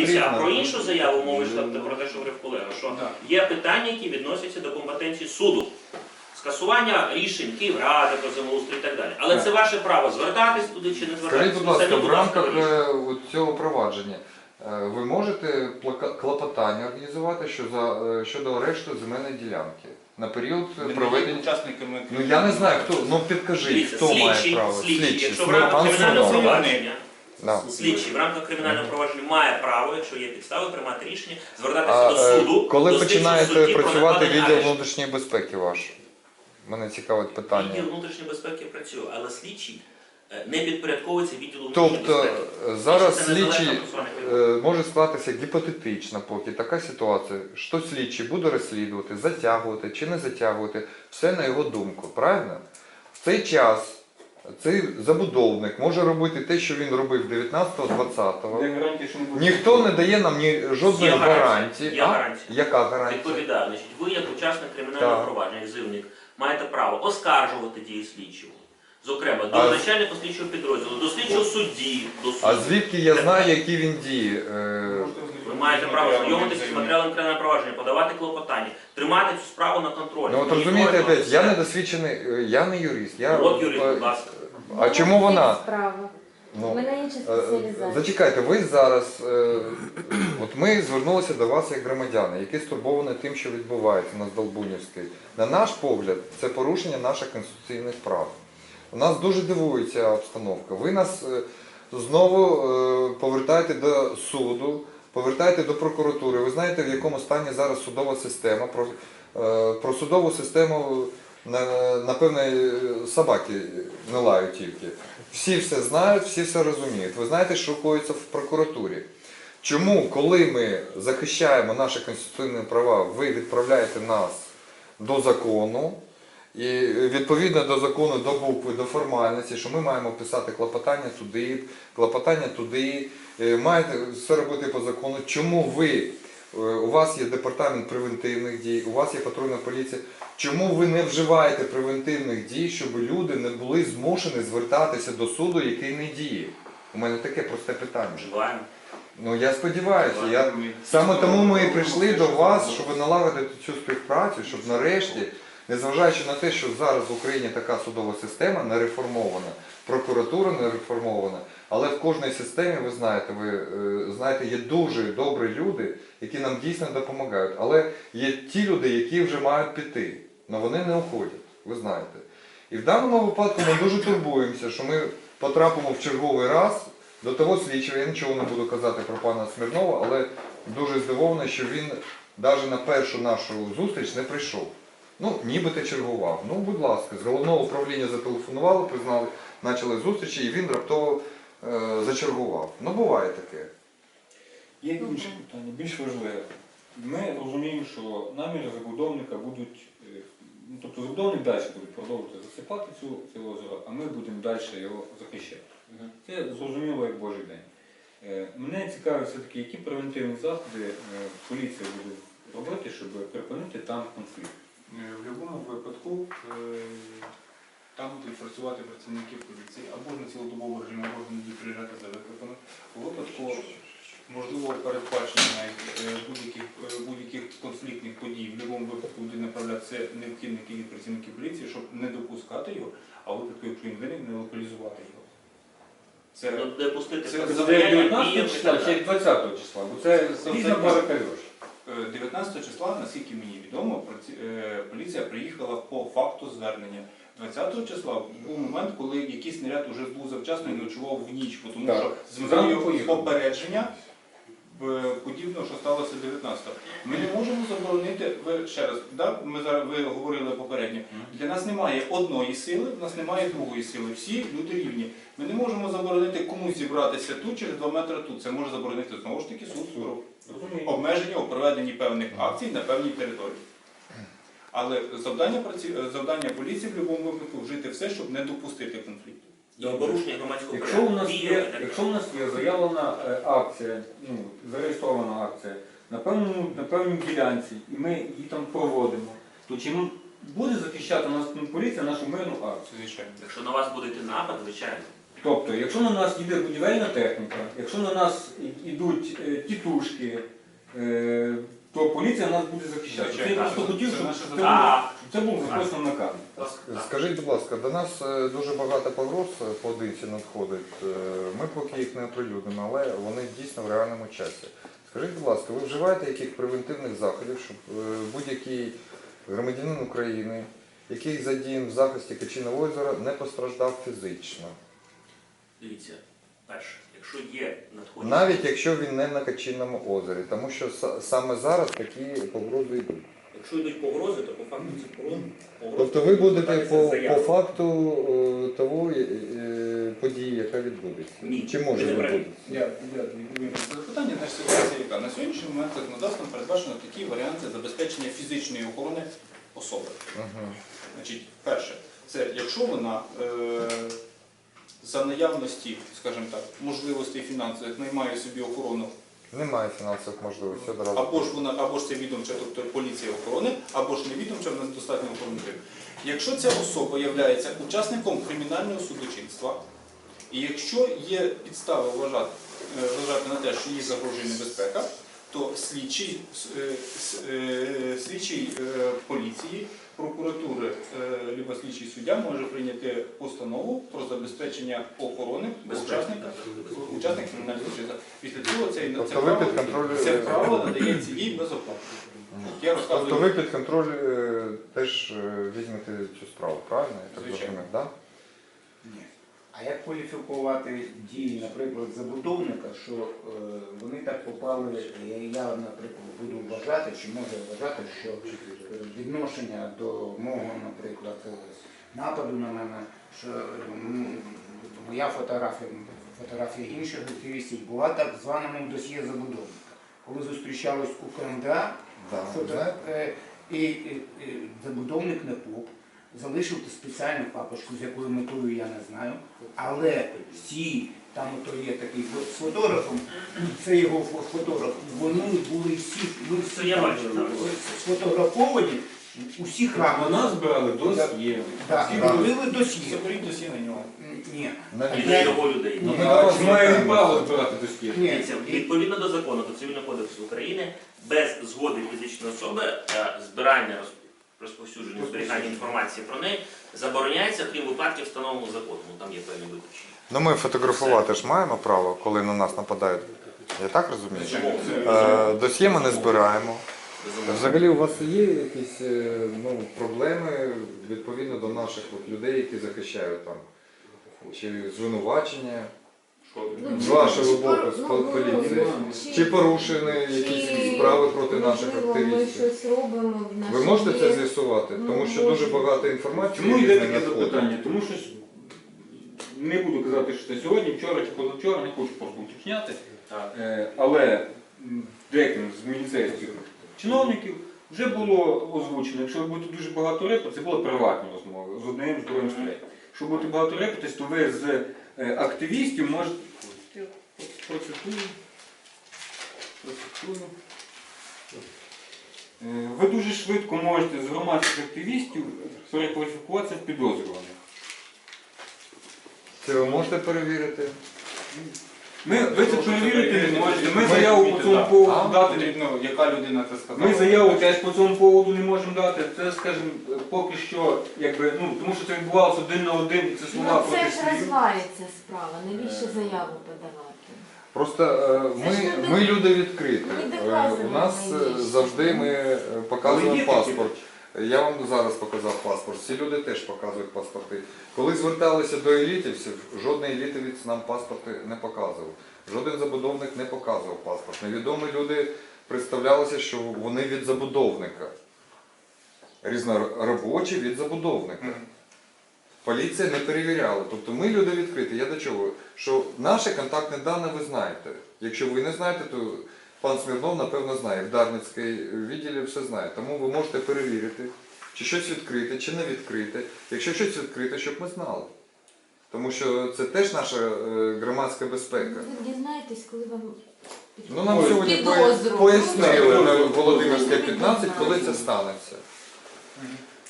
дивіться, а про іншу заяву мови йшла про те, що говорив колега, що є питання, які відносяться до компетенції суду. Скасування рішень Київради про землеустрій і так далі. Але Так. це ваше право звертатись туди чи не звертатись. Скажіть, будь ласка, самі, в будь ласка, рамках вирішуйте. е, от цього провадження е, ви можете плака- клопотання організувати що за, е, щодо арешту земельної ділянки на період Ми проведення. учасниками Ну я не знаю, хто. Ну підкажіть, Дивіться, хто має слідчий, право. слідчий, якщо в Смир- рамках пан кримінального Смирнов. провадження, Да. слідчий в рамках кримінального провадження має право, якщо є підстави, приймати рішення, звертатися А до е, суду. коли до починаєте працювати відділ внутрішньої безпеки ваш? Мене цікавить питання. Відділ внутрішньої безпеки працює, але слідчий е, не підпорядковується відділу внутрішньої Тобто безпеки. е, зараз Слідчий це незалежна слідчий процесуальна е, може склатися гіпотетично поки така ситуація, що слідчий буде розслідувати, затягувати чи не затягувати, все на його думку, правильно? В цей час цей забудовник може робити те, що він робив 19-20-го. Де гарантія, що не буде? Ніхто не дає нам ні жодної Є гарантія, гарантії. є А? гарантія. Яка гарантія? Відповідаю, значить, ви як учасник кримінального Так. провадження, як зивник, маєте право оскаржувати дії слідчого. Зокрема, до А- начальника слідчого підрозділу, до слідчого судді, до суду. А звідки я знаю, які він дії? Е, Ви маєте право знайомитися з матеріалом кримінального провадження, подавати клопотання, тримати цю справу на контролі. Ну от Моніторити розумієте, опять, я все. не досвідчений, е, я не юрист. Я, От юрист, будь ласка. А чому вона? Справа. У Ну, мене інша Е, спеціалізація. Зачекайте, ви зараз, е, от ми звернулися до вас як громадяни, які стурбовані тим, що відбувається на Здолбунівській. На наш погляд, це порушення наших конституційних прав. Нас дуже дивується обстановка. Ви нас е, знову е, повертаєте до суду, повертаєте до прокуратури. Ви знаєте, в якому стані зараз судова система. Про, е, про судову систему напевно, собаки не лають тільки. Всі все знають, всі все розуміють. Ви знаєте, що коїться в прокуратурі. Чому, коли ми захищаємо наші конституційні права, ви відправляєте нас до закону, і відповідно до закону, до букви, до формальності, що ми маємо писати клопотання туди, клопотання туди, е, маєте все робити по закону. Чому ви, е, у вас є департамент превентивних дій, у вас є патрульна поліція, чому ви не вживаєте превентивних дій, щоб люди не були змушені звертатися до суду, який не діє? У мене таке просте питання. Вживаємо. Ну я сподіваюся, я Саме тому ми і прийшли до вас, щоб налагодити цю співпрацю, щоб нарешті, незважаючи на те, що зараз в Україні така судова система не реформована, прокуратура не реформована, але в кожній системі, ви знаєте, ви е, знаєте, є дуже добрі люди, які нам дійсно допомагають. Але є ті люди, які вже мають піти, але вони не уходять, ви знаєте. І в даному випадку ми дуже турбуємося, що ми потрапимо в черговий раз до того слідчого, я нічого не буду казати про пана Смірнова, але дуже здивований, що він навіть на першу нашу зустріч не прийшов. Ну, нібито чергував. Ну, будь ласка, з головного управління зателефонували, признали, почали зустрічі, і він раптово е, зачергував. Ну, буває таке. Є інше питання, більш важливе. Ми розуміємо, що наміри забудовника будуть, е, ну, тобто забудовник далі буде продовжувати засипати цю, це озеро, а ми будемо далі його захищати. Це зрозуміло як Божий день. Е, Мене цікавить все-таки, які превентивні заходи е, поліція буде робити, щоб припинити там конфлікт. Е, В будь-якому випадку е, там будуть працювати працівники поліції або ж на цілодобовому режимі, або ж іноді приїжджати за викликами. У випадку можливо передбачення навіть е, будь-яких будь-яких конфліктних подій, в будь-якому випадку будуть направлятися необхідні кількість працівників поліції, щоб не допускати його, а в випадку, якщо він виник, не локалізувати його. Це Ну, Це Це протистояння 19 числа чи 20 числа, бо це Це різна пара кальош. Е, 19 числа, наскільки мені відомо, е, поліція приїхала по факту звернення. 20 числа був момент, коли якийсь наряд вже був завчасно і ночував в ніч, тому Так. що з метою попередження е, подібного, що сталося 19-го. Ми не можемо заборонити, ви ще раз, да? ми зараз ви говорили попередньо. Для нас немає одної сили, в нас немає другої сили. Всі люди рівні. Ми не можемо заборонити комусь зібратися тут через 2 метри тут. Це може заборонити знову ж таки суд про обмеження у проведенні певних акцій на певній території. Але завдання, праці... е, завдання поліції в будь-якому випадку вжити все, щоб не допустити конфлікту. І порушення громадського Якщо у нас і є, так якщо у нас є заявлена е, акція, ну, зареєстрована акція на певному, на певній ділянці, і ми її там проводимо, то чи м- буде захищати нас поліція нашу мирну акцію? Звичайно. Якщо на вас буде йти напад, звичайно. Тобто, якщо на нас їде будівельна техніка, якщо на нас і- йдуть е, тітушки, е, то поліція нас буде захищати. Звичайно, Я просто це- хотів, щоб це. Це був записано на камеру. Скажіть, будь ласка, до нас е, дуже багато погроз е, поодинці надходить. Е, Ми поки їх не оприлюднимо, але вони дійсно в реальному часі. Скажіть, будь ласка, ви вживаєте яких превентивних заходів, щоб е, будь-який громадянин України, який задіян в захисті Качиного озера, не постраждав фізично? дивіться, перше, якщо є надходження. Навіть якщо він не на Качинному озері, тому що са- саме зараз такі погрози йдуть. Якщо йдуть погрози, то по факту це погрози. Тобто ви будете по, по факту е, того е, е, події, яка відбудеться? Ні, Чи може ви не праві. відбутися? Я, я запитання. Ситуація яка? На сьогоднішній момент законодавством передбачено такі варіанти забезпечення фізичної охорони особи. Значить, перше, це якщо вона е, за наявності, скажімо так, можливостей фінансових наймає собі охорону, Немає фінансових можливостей одразу. або ж вона, або ж це відомча, тобто поліція охорони, або ж не відомча, вона достатньо охорони. Якщо ця особа є учасником кримінального судочинства, і якщо є підстави вважати, е, вважати на те, що їй загрожує небезпека, то слідчий, е, е, слідчий поліції, прокуратури, е, либо слідчий суддя може прийняти постанову про забезпечення охорони учасника, учасника кримінального судочинства. Після цього це, це, це, право, під це право надається їй безоплатно. Я розказую. Тобто ви під контроль е, теж е, візьмете цю справу, правильно? Я так Звичайно. да? А як кваліфікувати дії, наприклад, забудовника, що е, вони так попали, я, я, наприклад, буду вважати, чи можу вважати, що е, відношення до мого, наприклад, е, нападу на мене, що м, моя фотографія, фотографія інших активістів була так званому досьє забудовника. Коли зустрічались у КМДА, Да, фото, знаєте? е, і, і, і забудовник НЕПОП залишив спеціальну папочку, з якою метою я не знаю, але всі, там ото є такий з фотографом, це його фотограф, вони були всі, ми всі я там бачу, так. сфотографовані у всіх ракурсах. Вона збирали досьє. Так, Всі робили досьє. Заберіть досі на нього. Ні. І для його людей. Ну, Ні. ми до А вас чи має він звертаємося. право збирати досьє? Ні. Дивіться, відповідно до закону до цивільного кодексу України, без згоди фізичної особи е, збирання роз- розповсюдження зберігання інформації про неї забороняється, крім випадків, встановлених законом. Ну, Там є певні виключення. Ну ми фотографувати ж маємо право, коли на нас нападають. Я так розумію? Чому? Е, Досьє ми не збираємо. Взагалі у вас є якісь е, ну, проблеми відповідно до наших от, людей, які захищають там? Чи звинувачення Ну, з вашого боку, з ну, ну, поліції? чи- Чи порушені якісь справи проти наших можливо, Ми активістів? щось робимо в нашій Ви можете це з'ясувати? Ну, Тому що дуже можемо. багато інформації. Чому йде різної таке надходить. запитання? Тому що не буду казати, що це сьогодні, вчора чи позавчора, не хочу просто уточняти. Е, Але м, деким з міністерських чиновників вже було озвучено, якщо ви будете дуже багато репу, це були приватні розмови з одним, з другим, з третім. Якщо будете багато репутись, то ви з е, активістів можете. Процитую. Процитую. Е, Ви дуже швидко можете з громадських активістів перекваліфікуватися в підозрюваних. Це ви можете перевірити? Ми, ви це перевірити не можете. Ми заяву по цьому поводу дати. Яка людина це сказала. Ми заяву теж по цьому поводу не можемо дати. Це, скажімо, поки що, якби, ну, тому що це відбувалося один на один, і це слова Ну, це ж слів. розвивається справа, навіщо заяву подавати? Просто е, ми, ми люди відкриті. Е, У нас е, завжди ми показуємо паспорт. Я вам зараз показав паспорт. Всі люди теж показують паспорти. Коли зверталися до елітівців, жодний елітовець нам паспорти не показував. Жоден забудовник не показував паспорт. Невідомі люди представлялися, що вони від забудовника. Різноробочі від забудовника. Поліція не перевіряла. Тобто ми люди відкриті. Я до чого? Що наше контактне дане ви знаєте. Якщо ви не знаєте, то пан Смірнов, напевно, знає. В Дарницькій відділі все знає. Тому ви можете перевірити, чи щось відкрите, чи не відкрите. Якщо щось відкрите, щоб ми знали. Тому що це теж наша е, громадська безпека. Ви дізнаєтесь, коли вам Ну нам сьогодні Підозру. пояснили на Володимирській 15, коли це станеться.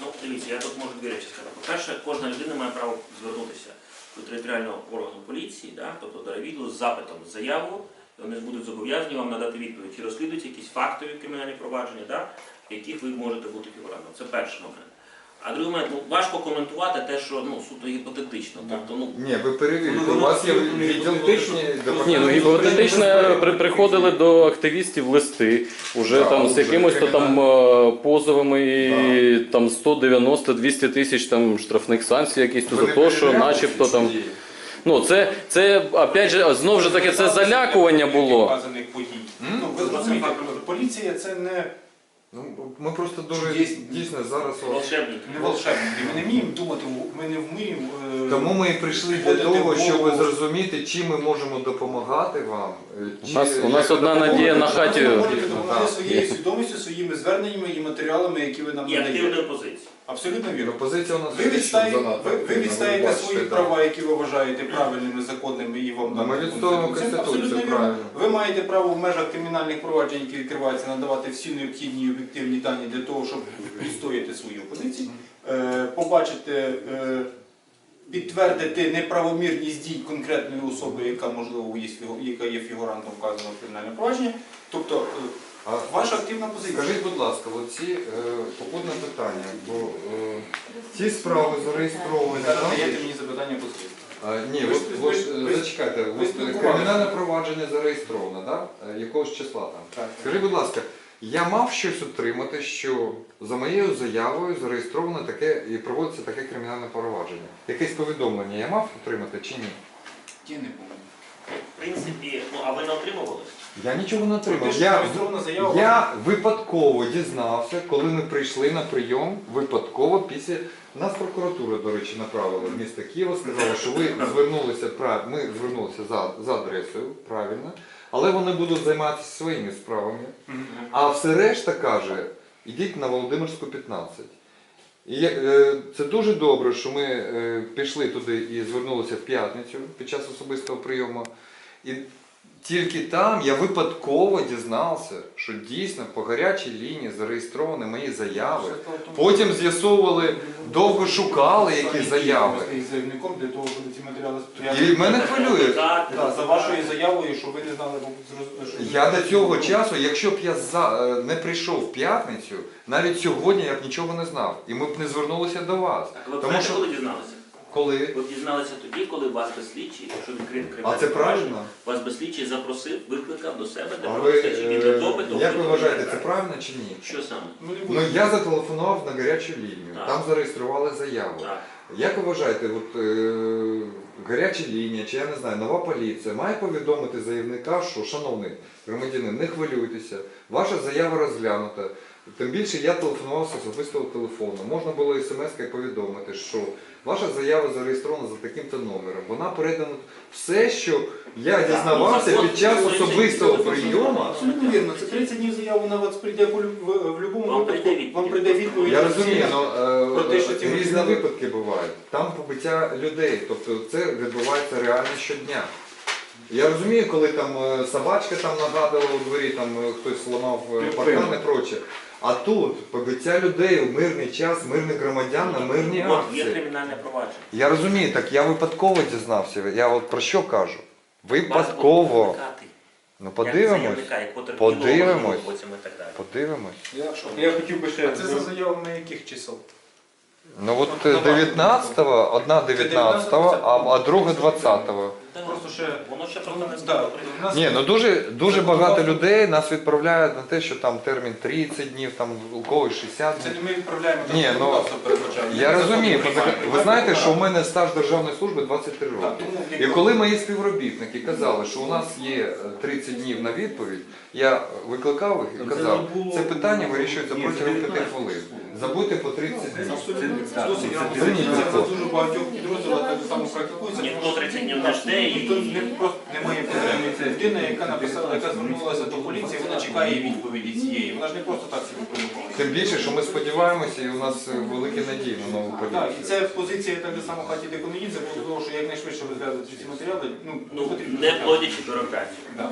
Ну, дивіться, я тут можу дві речі сказати. По-перше, кожна людина має право звернутися до територіального органу поліції, да, тобто до райвідділу з запитом з заяву, і вони будуть зобов'язані вам надати відповідь, чи розслідуються якісь фактові кримінальні провадження, да, в яких ви можете бути фігурантом. Це перший момент. А другий момент, ну важко коментувати те, що ну суто гіпотетично. Тобто, ну Ні, ви перевірите, Ну, у вас є відділ техні Ні, ну гіпотетично при, приходили до активістів листи, уже Да, там з якимось то там е, позовами і там 190-200 тисяч там штрафних санкцій якісь то за те, що начебто там. Ну це, це опять же, знову ж таки, це залякування було. Вказаних подій. Ну, ви зрозумієте, поліція це не, Ну, ми просто дуже Чудесні. дійсно зараз. волшебники. не волшебники. Ми не вміємо думати, ми не вміємо. е, Тому ми і прийшли для входити того, щоб зрозуміти, чим ми можемо допомагати вам. е, У чи- нас- у нас одна допомогти. надія на хаті. Ви можете допомогти своєю свідомістю, своїми зверненнями і матеріалами, які ви нам І надаєте. активною позицією. Абсолютно вірно. Позиція у нас Ви відстаєте, ви, ви відстаєте свої права, які ви вважаєте правильними, законними і вам Ну, ми відстоюємо Конституцію, Абсолютно вірно. правильно. Ви маєте право в межах кримінальних проваджень, які відкриваються, надавати всі необхідні і об'єктивні дані для того, щоб відстояти свою позицію, е, побачити, е, підтвердити неправомірність дій конкретної особи, яка можливо є, фігу- яка є фігурантом вказаного кримінального провадження. Тобто е, А ваша активна позиція. Скажіть, будь ласка, оці е, попутне питання, бо е, ці справи зареєстровані. Зараз там? даєте мені запитання по суті. А, ні, Ви ж- от, ви ж- е, ви ж- зачекайте, ви от, спілкувалися. кримінальне провадження зареєстровано, да? Е, якогось числа там. Так. Скажіть, будь ласка, я мав щось отримати, що за моєю заявою зареєстровано таке і проводиться таке кримінальне провадження. Якесь повідомлення я мав отримати чи ні? Я не пам'ятаю. В принципі, ну а ви не отримували? Я нічого не отримав. Я, я випадково дізнався, коли ми прийшли на прийом, випадково після нас прокуратура, до речі, направила в місто Києва, сказала, що ви звернулися ми звернулися за, за адресою, правильно, але вони будуть займатися своїми справами. А все решта каже, ідіть на Володимирську 15. І е, це дуже добре, що ми е, пішли туди і звернулися в п'ятницю під час особистого прийому. І тільки там я випадково дізнався, що дійсно по гарячій лінії зареєстровані мої заяви. Потім з'ясовували, довго шукали які заяви. Заявником для того, щоб ці матеріали І мене хвилює. Да, за вашою заявою, що ви не знали, бо зроз- що- Я до цього часу, якщо б я за, е, не прийшов в п'ятницю, навіть сьогодні я б нічого не знав. І ми б не звернулися до вас. Так, ви Тому знаєте, що коли дізналися? Коли. Ви дізналися тоді, коли вас безслідчий, якщо відкрити А це правильно? вас безслідчий запросив, викликав до себе для А ви, провести для е, допиту. як ви вважаєте, це правильно чи ні? Що саме? Ну, Ну я зателефонував на гарячу лінію, Так. там зареєстрували заяву. Так. Як ви вважаєте, от, е, гаряча лінія, чи я не знаю, нова поліція має повідомити заявника, що, шановний громадянин, не хвилюйтеся, ваша заява розглянута. Тим більше я телефонував з особистого телефону. Можна було смс-кою повідомити, що ваша заява зареєстрована за таким-то номером. Вона передана все, що я дізнавався під час особистого прийому. Абсолютно вірно. Це 30 днів заяву на вас прийде в, будь-якому Вам випадку. прийде відповідь. Вам прийде відповідь. Я розумію, але ці різні випадки бувають. Там побиття людей, тобто це відбувається реально щодня. Я розумію, коли там е, собачка там нагадувала у дворі, там е, хтось зламав е, паркан і проче. А тут побиття людей у мирний час, мирних громадян на мирні От є акції. кримінальне провадження. Я розумію, так я випадково дізнався. Я от про що кажу? Вас будуть Випадково. викликати. Ну Як подивимось. заявника, як потерпілого, Подивимось. потім і так далі. Подивимось. Я, я хотів би ще. А це за заявами яких чисел? Ну от е, 19-го, одна 19-го, а, а друга 20-го. Ще- Воно ще просто не Да, стало. нас- Ні, ну дуже, дуже багато людей нас відправляють на те, що там термін 30 днів, там у когось 60 Це днів. не ми відправляємо, Ні, так, ну, законодавство передбачає. Я розумію, по закон- ви знаєте, що у мене стаж державної служби 23 роки. тому І коли мої співробітники казали, що у нас є е, 30 днів на відповідь, я викликав їх і казав, це питання вирішується протягом 5 хвилин. Забудьте по 30 днів. Абсолютно. Досить грамотно. Це в дуже багатьох підрозділах так само практикується. Ніхто 30 днів не жде і- Ніхто не просто немає потреби. Це людина, яка написала, яка звернулася до поліції, вона чекає відповіді цієї. Вона ж не просто так собі придумала. Тим більше, що ми сподіваємося, і у нас е, великі надії на нову Так, і це позиція так само хаті Деконоїдзе, було того, що якнайшвидше розглядати ці матеріали, ну, Ну, потрібно. не плодячи бюрократію. Да.